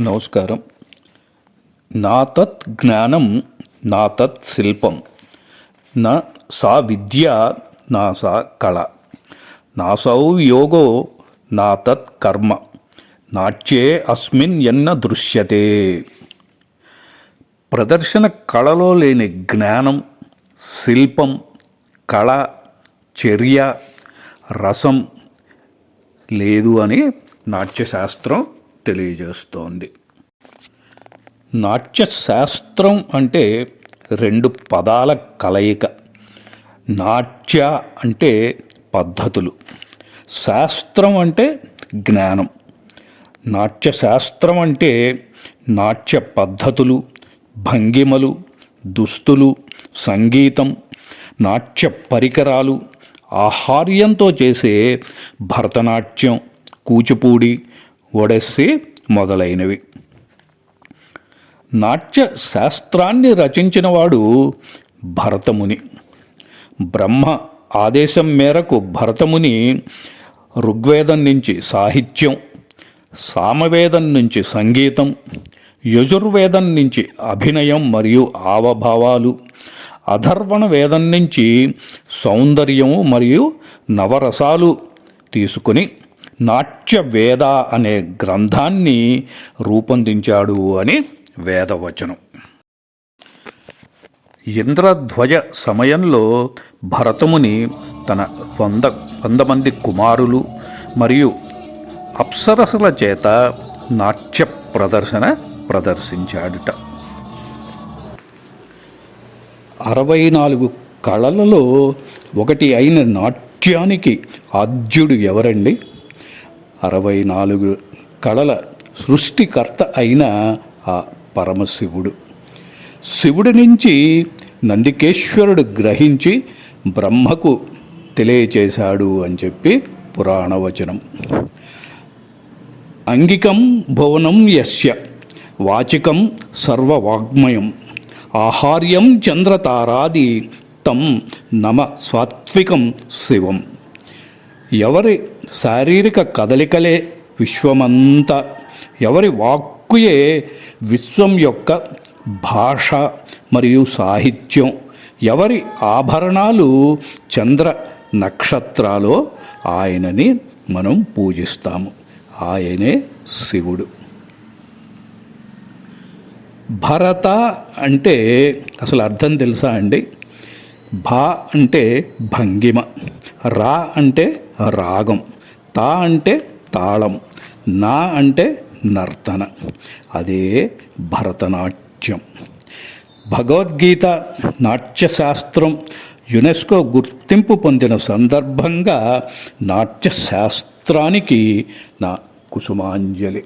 నమస్కారం. నా తత్ జ్ఞానం నా తత్ శిల్పం. నా సా విద్య నా సా కళ. నా సౌ యోగో నా తత్ కర్మ. నాట్యే అస్మిన్ ఎన్న దృశ్యతే. ప్రదర్శన కళలో లేని జ్ఞానం శిల్పం కళ చర్య రసం లేదు అని నాట్యశాస్త్రం తెలియజేస్తోంది. నాట్యశాస్త్రం అంటే రెండు పదాల కలయిక. నాట్య అంటే పద్ధతులు. శాస్త్రం అంటే జ్ఞానం. నాట్యశాస్త్రం అంటే నాట్య పద్ధతులు భంగిమలు దుస్తులు సంగీతం నాట్య పరికరాలు ఆహార్యంతో చేసే భరతనాట్యం కూచిపూడి ఒడెస్సి మొదలైనవి. నాట్య శాస్త్రాన్ని రచించినవాడు భరతముని. బ్రహ్మ ఆదేశం మేరకు భరతముని ఋగ్వేదం నుంచి సాహిత్యం సామవేదం నుంచి సంగీతం యజుర్వేదం నుంచి అభినయం మరియు ఆవభావాలు అధర్వణ వేదం నుంచి సౌందర్యము మరియు నవరసాలు తీసుకుని నాట్య వేద అనే గ్రంథాన్ని రూపొందించాడు అని వేదవచనం. ఇంద్రధ్వజ సమయంలో భరతముని తన వంద వంద మంది కుమారులు మరియు అప్సరసల చేత నాట్య ప్రదర్శన ప్రదర్శించాడుట. అరవై నాలుగు కళలలో ఒకటి అయిన నాట్యానికి ఆద్యుడు ఎవరండి? అరవై నాలుగు కళల సృష్టికర్త అయిన ఆ పరమశివుడు. శివుడి నుంచి నందికేశ్వరుడు గ్రహించి బ్రహ్మకు తెలియచేశాడు అని చెప్పి పురాణవచనం. అంగికం భువనం యస్య. వాచికం సర్వవాగ్మయం. ఆహార్యం చంద్రతారాది తం నమ సాత్వికం శివం. ఎవరి శారీరక కదలికలే విశ్వమంతా ఎవరి వాక్కుయే విశ్వం యొక్క భాష మరియు సాహిత్యం ఎవరి ఆభరణాలు చంద్ర నక్షత్రాలో ఆయనని మనం పూజిస్తాము. ఆయనే శివుడు. భరత అంటే అసలు అర్థం తెలుసా అండి? భా అంటే భంగిమ రా అంటే రాగం తా అంటే తాళం నా అంటే నర్తన. అదే భరతనాట్యం. భగవద్గీత నాట్యశాస్త్రం యునెస్కో గుర్తింపు పొందిన సందర్భంగా నాట్యశాస్త్రానికి నా కుసుమాంజలి.